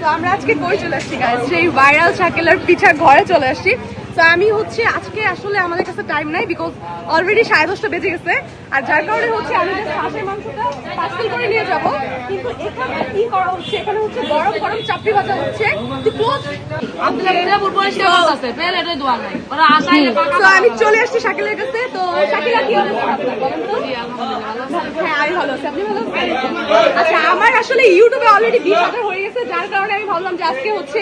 তো আমরা আজকে কই চলে আসছি গাইস সেই ভাইরাল শাকেলার পিঠা ঘরে চলে আসছি। তো আমি হচ্ছে আজকে আসলে আমাদের কাছে টাইম নাই বিকজ অলরেডি সাড়ে দশটা বেজে গেছে। আর যার কারণে হচ্ছে আমি just হাঁসের মাংসটা পার্সেল করে নিয়ে যাব। কিন্তু এখানে কি করা হচ্ছে? এখানে হচ্ছে গরম গরম চাপড়ি ভাজা হচ্ছে। তো আমি চলে আসছি শাকিলের কাছে। তো শাকিলা কি হ্যাঁ আমি ভালো আছি। আপনি ভালো আচ্ছা আমার আসলে ইউটিউবে অলরেডি বিশ হাজার গেছে যার কারণে আমি ভাবলাম যে আজকে হচ্ছে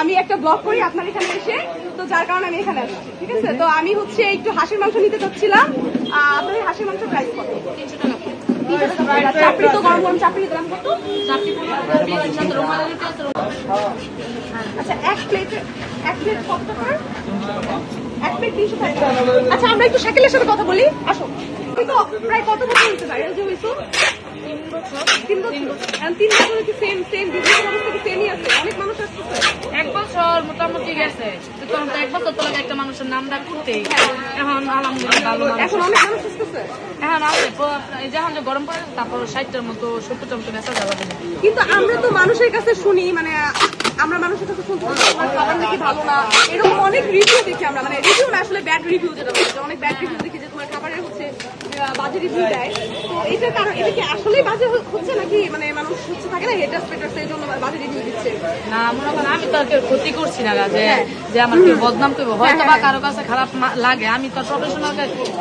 আমি একটা ব্লগ করি আপনার এখানে এসে। তো যার কারণে আমি এখানে আসছি ঠিক আছে? তো আমি হচ্ছে একটু হাঁসের মাংস নিতে চাচ্ছিলাম। আপনার হাঁসের মাংস প্রাইস কত? তিনশো টাকা চাপড়ি তো গরম গরম চাপড়ি দাম কত? আচ্ছা এক প্লেট এক প্লেট কত টাকা এক প্লেট তিনশো টাকা। আচ্ছা আমরা একটু শাকিলের সাথে কথা বলি। আসো। তো প্রায় কত বছর হয়েছে ভাইরাল যে হয়েছো? তিন বছর। এখন তিন বছর কি সেম সেম বিজনেস অবস্থা কি সেমই আছে? অনেক মানুষ আসতেছে। এক বছর মোটামুটি গেছে। তো এক বছর তো একটা মানুষের নাম ডাক করতে এখন আলহামদুলিল্লাহ ভালো এখন অনেক মানুষ আসতেছে? এখন আছে প- যে গরম পড়ে তারপর ষাটটার মতো সত্তরটার মতো বেচা যাবে কিন্তু আমরা তো মানুষের কাছে শুনি মানে আমরা মানুষের কাছে শুনতে খাবার নাকি ভালো না? এরকম অনেক রিভিউ দেখি আমরা। মানে রিভিউ না আসলে ব্যাড রিভিউ যেটা অনেক ব্যাড রিভিউ দেখি যে তোমার খাবারের হচ্ছে বাজে রিভিউ দেয়। তো এটার কারণ এটা কি আসলেই বাজে হচ্ছে নাকি মানে থাকে না হেটার স্পেটার এই জন্য বাজে রিভিউ দিচ্ছে। না মনে করেন আমি তো আর কেউ ক্ষতি করছি না যে যে আমার কেউ বদনাম করব। হয়তো বা কারও কাছে খারাপ লাগে। আমি তো প্রফেশনাল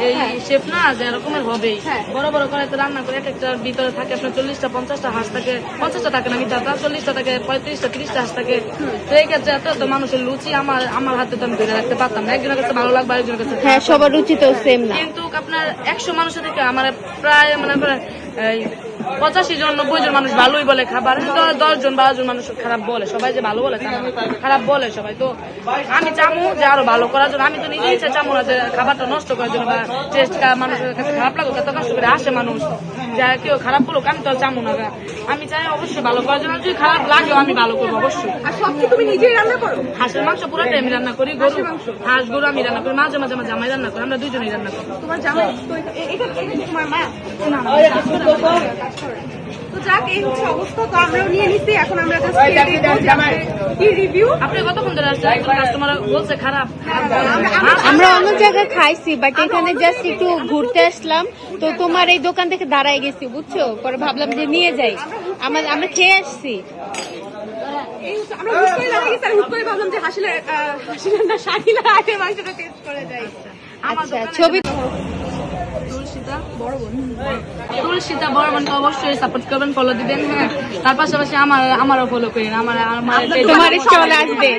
এই শেফ না যে এরকমের হবেই। হ্যাঁ। বড় বড় করে তো রান্না করে এক একটার ভিতরে থাকে আপনার চল্লিশটা পঞ্চাশটা হাঁস থাকে পঞ্চাশটা থাকে না চল্লিশটা থাকে পঁয়ত্রিশটা তিরিশটা হাঁস থাকে। তো এই ক্ষেত্রে এত মানুষের লুচি আমার আমার হাতে তো আমি ধরে রাখতে পারতাম না। একজনের কাছে ভালো লাগবে আরেকজনের কাছে হ্যাঁ সবার রুচি তো সেম না। কিন্তু আপনার একশো মানুষের থেকে আমার প্রায় মনে এই পঁচাশি জন, নব্বই জন মানুষ ভালোই বলে খাবার। দশ জন, বারো জন মানুষ খারাপ বলে, সবাই যে ভালো বলে খারাপ বলে সবাই। তো আমি চামু যে আরও ভালো করার জন্য, আমি তো নিজে ইচ্ছা চামু না যে খাবারটা নষ্ট করার জন্য বা টেস্ট মানুষের কাছে খারাপ লাগুক, এত কষ্ট করে আসে মানুষ। যা কেউ খারাপ বলুক আমি তো চামু না। আমি চাই অবশ্যই ভালো করার জন্য যদি খারাপ লাগেও আমি ভালো করব অবশ্যই আর সব কি তুমি নিজেই রান্না করো হাঁসের মাংস পুরোটাই আমি রান্না করি গরু হাঁস গরু আমি রান্না করি মাঝে মাঝে আমার জামাই রান্না করি আমরা দুজনেই রান্না করি তোমার জামাই এটা মা যাক এই হচ্ছে অবস্থা তো আমরাও নিয়ে নিচ্ছি এখন আমরা জাস্ট কি রিভিউ আপনি কতক্ষণ ধরে আসছেন? কাস্টমার বলছে খারাপ। আমরা অন্য জায়গায় খাইছি বাট এখানে জাস্ট একটু ঘুরতে আসলাম। তো তোমার এই দোকান থেকে দাঁড়ায় গেছি বুঝছ? পরে ভাবলাম যে নিয়ে যাই। আমার আমরা খেয়ে আসছি। আমরা হুট করে দাঁড়িয়ে গেছি আর হুট করে ভাবলাম যে হাসিলের আহ, না শাকিলা আগে মাংসটা টেস্ট করে যাই। আচ্ছা ছবি তুলসীতা বড় বোন। তুলসীতা বড় বোনকে অবশ্যই সাপোর্ট করবেন ফলো দিবেন হ্যাঁ। তার পাশাপাশি আমার আমারও ফলো করেন আমার আমার তোমার আসবে।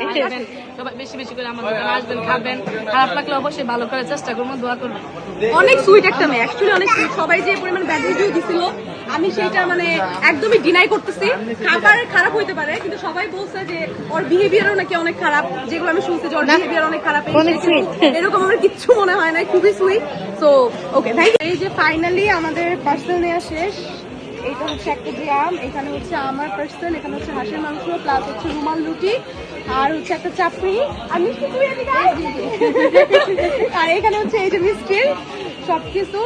সবাই বেশি বেশি করে আমার দোকানে আসবেন খাবেন। খারাপ লাগলে অবশ্যই ভালো করার চেষ্টা করব দোয়া করব অনেক সুইট একটা মেয়ে অ্যাকচুয়ালি অনেক সুইট সবাই যে পরিমাণ রিভিউ দিছিল আমি সেইটা মানে একদমই ডিনাই করতেছি। খাবার খারাপ হইতে পারে কিন্তু সবাই বলছে যে ওর বিহেভিয়ারও নাকি অনেক খারাপ। যেগুলো আমি শুনছি যে ওর বিহেভিয়ার অনেক খারাপ। এরকম আমার কিচ্ছু মনে হয় না খুবই সুইট সো ওকে থ্যাংক এই যে ফাইনালি আমাদের পার্সেল নেওয়া শেষ। এইটা হচ্ছে এক কেজি আম এখানে হচ্ছে আমার পার্সেল এখানে হচ্ছে হাঁসের মাংস প্লাস হচ্ছে রুমাল রুটি আর হচ্ছে একটা চাপড়ি আর মিষ্টি আর এখানে হচ্ছে এই যে মিষ্টি সবকিছু।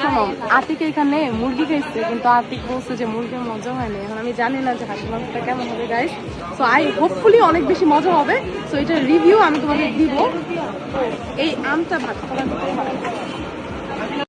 শোনো আতিক এখানে মুরগি খাইছে কিন্তু আতিক বলছে যে মুরগির মজা হয়নি এখন আমি জানি না যে হাঁসের মাংসটা কেমন হবে গাইস সো আই হোপফুলি অনেক বেশি মজা হবে। সো এটার রিভিউ আমি তোমাদের দিব। এই আমটা ভাত খাবার